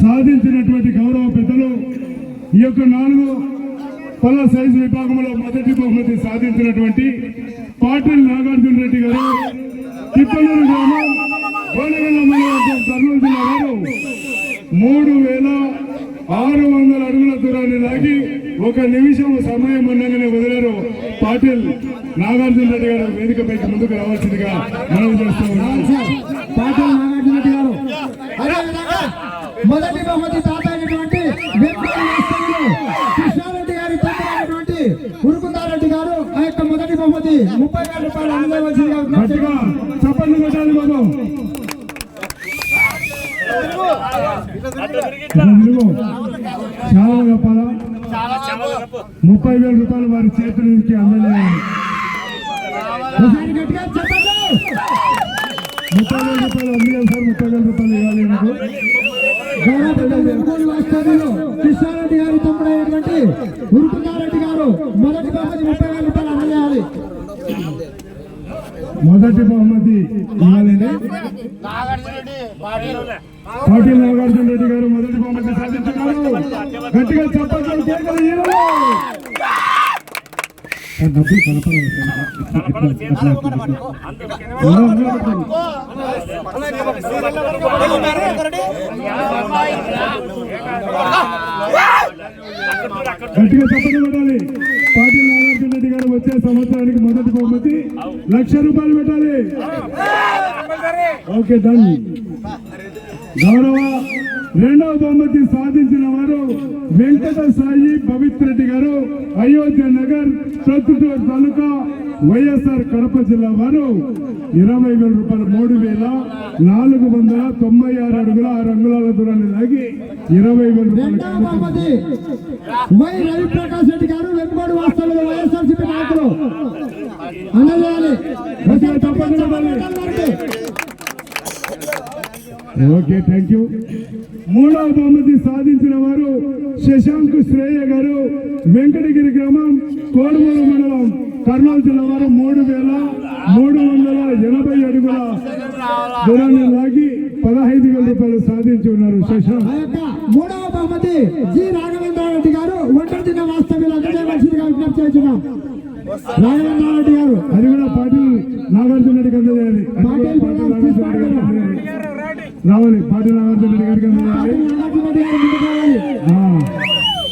సాధించినటువంటి గౌరవ పెద్దలు ఈ యొక్క నాలుగు పల్ల సైజు విభాగంలో మొదటి బహుమతి సాధించినటువంటి పాటిల్ నాగార్జున రెడ్డి గారు తిప్పలూరు గ్రామం గోనగల్ల మండలం కర్నూలు జిల్లా వారు. మూడు వేల ఆరు వందల అడుగుల దూరాన్ని లాగి ఒక నిమిషం సమయం ఉండగానే వదిలారు పాటిల్ నాగార్జున రెడ్డి గారు. వేదికపైకి ముందుకు రావాల్సిందిగా మనం చేస్తూ ఉన్నాం నాగార్జున రెడ్డి గారు అదేవిధంగా మొదటి బహుమతి తాత అయినటువంటి కృష్ణారెడ్డి గారి తండ్రి అయినటువంటి ఉరుకుందారెడ్డి గారు ఆ యొక్క మొదటి బహుమతి ముప్పై వేల రూపాయలు గట్టిగా చప్పట్లు కొట్టాలి బాబు. చాలా గొప్పదా ముప్పై వేల రూపాయలు వారి చేతుల నుంచి అందజేయాలి ఒకసారి గట్టిగా చెప్పండి. ముప్పై వేల రూపాయలు అందజేయాలి సార్ ముప్పై వేల రూపాయలు ఇవ్వాలి నాకు గౌరవ వెంకట మాస్టర్లు కృష్ణారెడ్డి గారి తమ్ముడు అయినటువంటి గారు మొదటి బహుమతి ముప్పై వేల రూపాయలు అందజేయాలి మొదటి బహుమతి ఇవ్వాలండి పాటిల్ నాగార్జున రెడ్డి గారు మొదటి బహుమతి సాధించున్నారు గట్టిగా చెప్పండి డబ్బులు కనపడవు గట్టిగా చెప్పండి పెట్టాలి పాటిల్ నాగార్జున రెడ్డి గారు వచ్చే సంవత్సరానికి మొదటి బహుమతి లక్ష రూపాయలు పెట్టాలి ఓకే డన్. గౌరవ రెండవ బహుమతి సాధించిన వారు వెంకట సాయి పవిత్ర రెడ్డి గారు అయోధ్య నగర్ ప్రొద్దుటూరు తాలూకా వైఎస్ఆర్ కడప జిల్లా వారు ఇరవై వేల రూపాయలు మూడు వేల నాలుగు వందల తొంభై ఆరు అడుగుల ఆరు అంగుళాల దూరాన్ని లాగి ఇరవై వేల రూపాయలు వై రవిప్రకాష్ రెడ్డి గారు వెంకటి వాస్తవులు వైఎస్ఆర్సీపీ నాయకులు అందజేయాలి. ఓకే థ్యాంక్ యూ మూడవ బహుమతి సాధించిన వారు శశాంక్ శ్రేయ గారు. వెంకటగిరి గ్రామం కోడుమూరు మండలం కర్నూలు జిల్లా వారు మూడు వేల మూడు వందల ఎనభై అడుగుల దూరాన్ని లాగి పదహైదు వేల రూపాయలు సాధించి ఉన్నారు శశాంక్. మూడవ బహుమతి జి రాఘవేంద్ర రెడ్డి గారు. ఒంటరి జిన్న వాస్తవ్యులు అందజేయవలసిందిగా విజ్ఞప్తి చేస్తున్నాం రెడ్డి గారు. అది కూడా పాటిల్ నాగార్జున అది కూడా పాటిల్ రావాలి. పాటిల్ నాగార్జున రెడ్డి గారికి.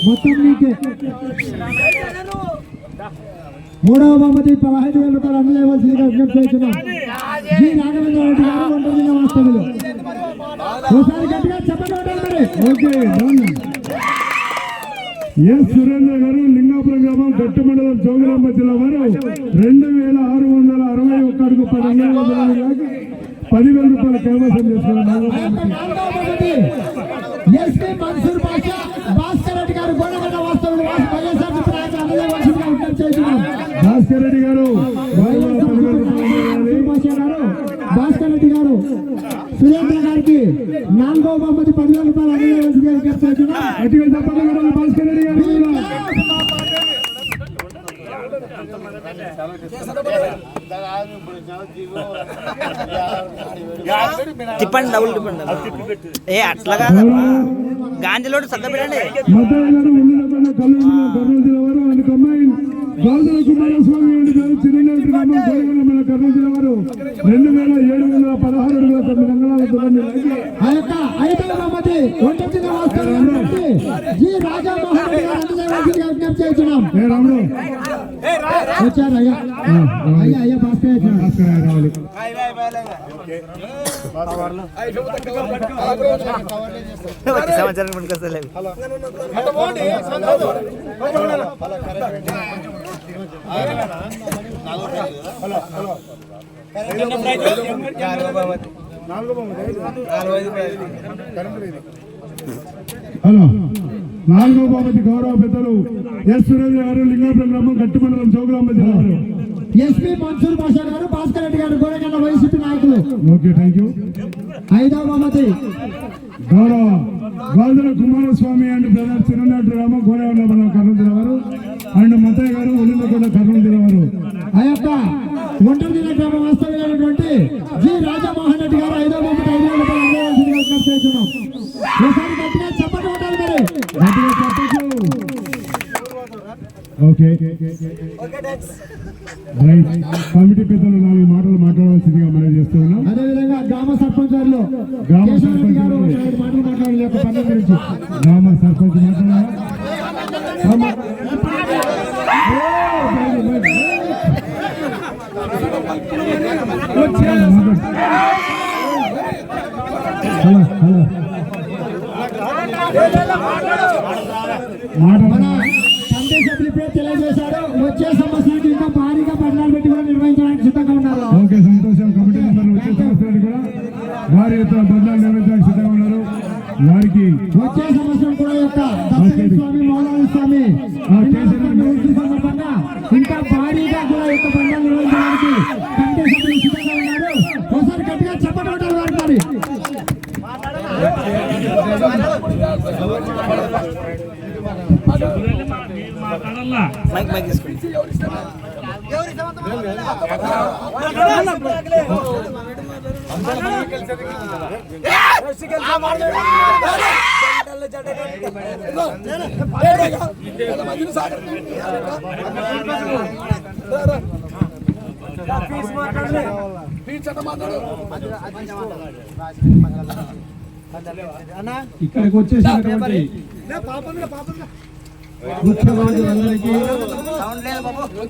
మొత్తం మీకే. మూడవ బహుమతి పదహైదు వేల రూపాయలు అందజేయవలసిందిగా విజ్ఞప్తి చేస్తున్నాం. జి. రాఘవేంద్ర రెడ్డి గారు ఒంటరి ఒకసారి గట్టిగా చెప్పండి మరి. Okay yes. సురేంద్ర గారు లింగాపురం గ్రామం గట్టు మండలం జోగులాంబ జిల్లా వారు రెండు వేల ఆరు వందల అరవై ఒక్క అడుగు పది పదివేల రూపాయల కైవసం చేసుకున్నారు ఎస్పీ మన్సూర్ బాషా భాస్కర్ రెడ్డి గారు గోడగడ్డ వాస్తవులు వైఎస్ఆర్ భాస్కర్ రెడ్డి గారు భాస్కర్ రెడ్డి సురేంద్ర గారికి నాలుగో బహుమతి పదివేల రూపాయలు భాస్కర్ రెడ్డి గారు. తిప్పండి డబుల్ తిప్పండి ఏ అట్లా కాదు గాంధీలోడు సర్ద పెట్టండి మద్దయ్య గారు ఉండినపన్న కల్లూరు కర్నూలు జిల్లా వారు ఆయన అమ్మాయి గాజుల కుమారస్వామి అండ్ గారు చిన్ననాటి గ్రామం గోడగల మన కర్నూలు జిల్లా వారు రెండు వేల ఏడు వందల పదహారు అడుగుల తొమ్మిది అంగళాల దూరాన్ని లాగి ఆ యొక్క ఐదవ బహుమతి ఒంటరి వాస్తవులు జి రాజామోహన్ రెడ్డి గారు అందజేయవలసిందిగా విజ్ఞప్తి చేస్తున్నాం ఏ రాముడు వచ్చారు అయ్యా అయ్యా అయ్యా భాస్కర్ భాస్కర్ రావాలి. వచ్చే సంవత్సరం పట్టుకొస్తలేదు హలో. నాలుగో బాబతి గౌరవ పెద్దలు ఎస్ సురేంద్ర గారు లింగాపురం గ్రామం గట్టు మండలం జోగులాంబ జిల్లా వారు ఎస్పీ మన్సూర్ బాషా గారు భాస్కర్ రెడ్డి గారు గోడగడ్డ వైసీపీ నాయకులు. ఓకే థ్యాంక్ యూ ఐదవ బహుమతి. గౌరవ గాజుల కుమారస్వామి అండ్ బ్రదర్ చిన్ననాటి రామ మన కర్నూలు జిల్లా వారు. అండ్ మతయ్య గారు ఒలిందకొండ కర్నూలు జిల్లా వారు. ఆ యొక్క ఒంటరి జిల్లా గ్రామ వాస్తవ్యులైనటువంటి జి రాజమోహన్ రెడ్డి గారు ఐదు కమిటీ పెద్దలు నాలుగు మాటలు మాట్లాడవలసిందిగా మనం చేస్తూ ఉన్నాం అదే విధంగా గ్రామ సర్పంచ్ గారు గ్రామ సర్పంచ్ గారు. మాటలు మాట్లాడాలి గురించి గ్రామ సర్పంచ్ మాట్లాడారా అమ్మ. Hello hello. మన యొక్క బదలాలు నిర్వహించడానికి సిద్ధంగా ఉన్నారు వారికి వచ్చే సంవత్సరం కూడా యొక్క స్వామి మౌలాలి స్వామి వినాయకుడి ఉత్సవం సందర్భంగా ఇంకా భారీగా కూడా యొక్క నిర్వహించడానికి కమిటీ సభ్యులు సిద్ధంగా ఉన్నారు ఒకసారి గట్టిగా చెప్పండి మైక్ ఇక్కడికి వచ్చేసినటువంటి ముఖ్యమంత్రులందరికీ సౌండ్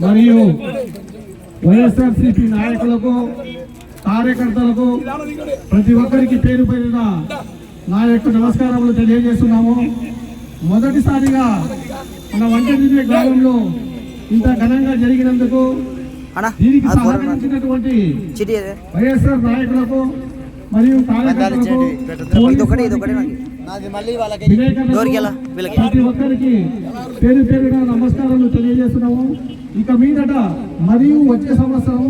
మరియు వైఎస్ఆర్సీపీ నాయకులకు కార్యకర్తలకు ప్రతి ఒక్కరికి పేరు పేరున నా యొక్క నమస్కారములు తెలియజేస్తున్నాము. మొదటిసారిగా మన వంటదినే గ్రామంలో ఇంత ఘనంగా జరిగినందుకు దీనికి సహకరించినటువంటి వైఎస్ఆర్ నాయకులకు మరియు. ప్రతి ఒక్కరికి పేరు పేరుగా నమస్కారాలు తెలియజేస్తున్నాము. ఇక మీదట మరియు వచ్చే సంవత్సరం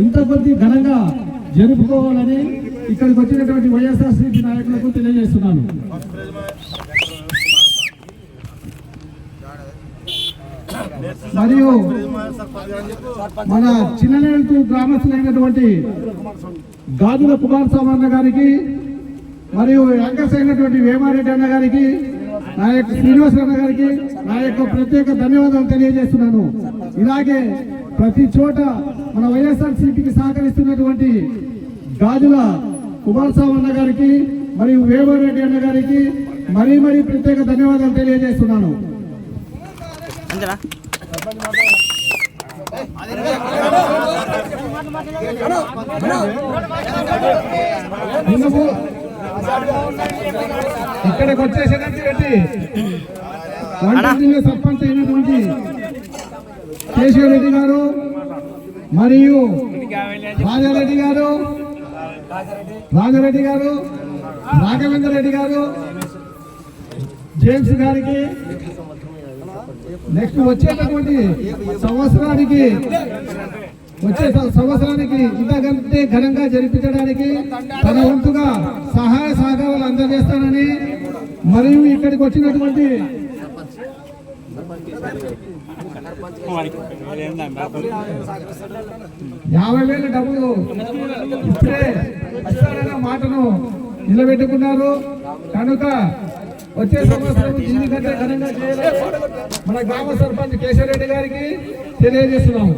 ఇంత కొద్ది ఘనంగా జరుపుకోవాలని ఇక్కడికి వచ్చినటువంటి వైఎస్ఆర్సీపీ నాయకులకు తెలియజేస్తున్నాను. మరియు మన చిన్ననేటు గ్రామస్తులైనటువంటి గాజుల కుమార్ అన్న గారికి మరియు యాంకర్స్ అయినటువంటి వేమారెడ్డి అన్న గారికి నా యొక్క శ్రీనివాస్ అన్న గారికి నా యొక్క ప్రత్యేక ధన్యవాదాలు తెలియజేస్తున్నాను. ఇలాగే ప్రతి చోట మన వైఎస్ఆర్ సిపికి సహకరిస్తున్నటువంటి గాజుల కుమారస్వామి అన్న గారికి మరియు వేమారెడ్డి అన్న గారికి మరీ మరీ ప్రత్యేక ధన్యవాదాలు తెలియజేస్తున్నాను. ఇక్కడికి సర్పంచ్ అయినటువంటి కేశవరెడ్డి గారు మరియు రాజారెడ్డి గారు రాజారెడ్డి గారు రాఘవేంద్ర రెడ్డి గారు జేమ్స్ గారికి నెక్స్ట్ వచ్చేటటువంటి సంవత్సరానికి వచ్చే సంవత్సరానికి ఇంతకంటే ఘనంగా జరిపించడానికి తన వంతుగా సహాయ సహకారాలు అందజేస్తానని మరియు ఇక్కడికి వచ్చినటువంటి యాభై వేల డబ్బులు. ఇప్పుడే ఇస్తారన్న మాటను నిలబెట్టుకున్నారు. కనుక వచ్చే సంవత్సరం దీనికంటే ఘనంగా మన గ్రామ సర్పంచ్ కేశవరెడ్డి గారికి తెలియజేస్తున్నాము.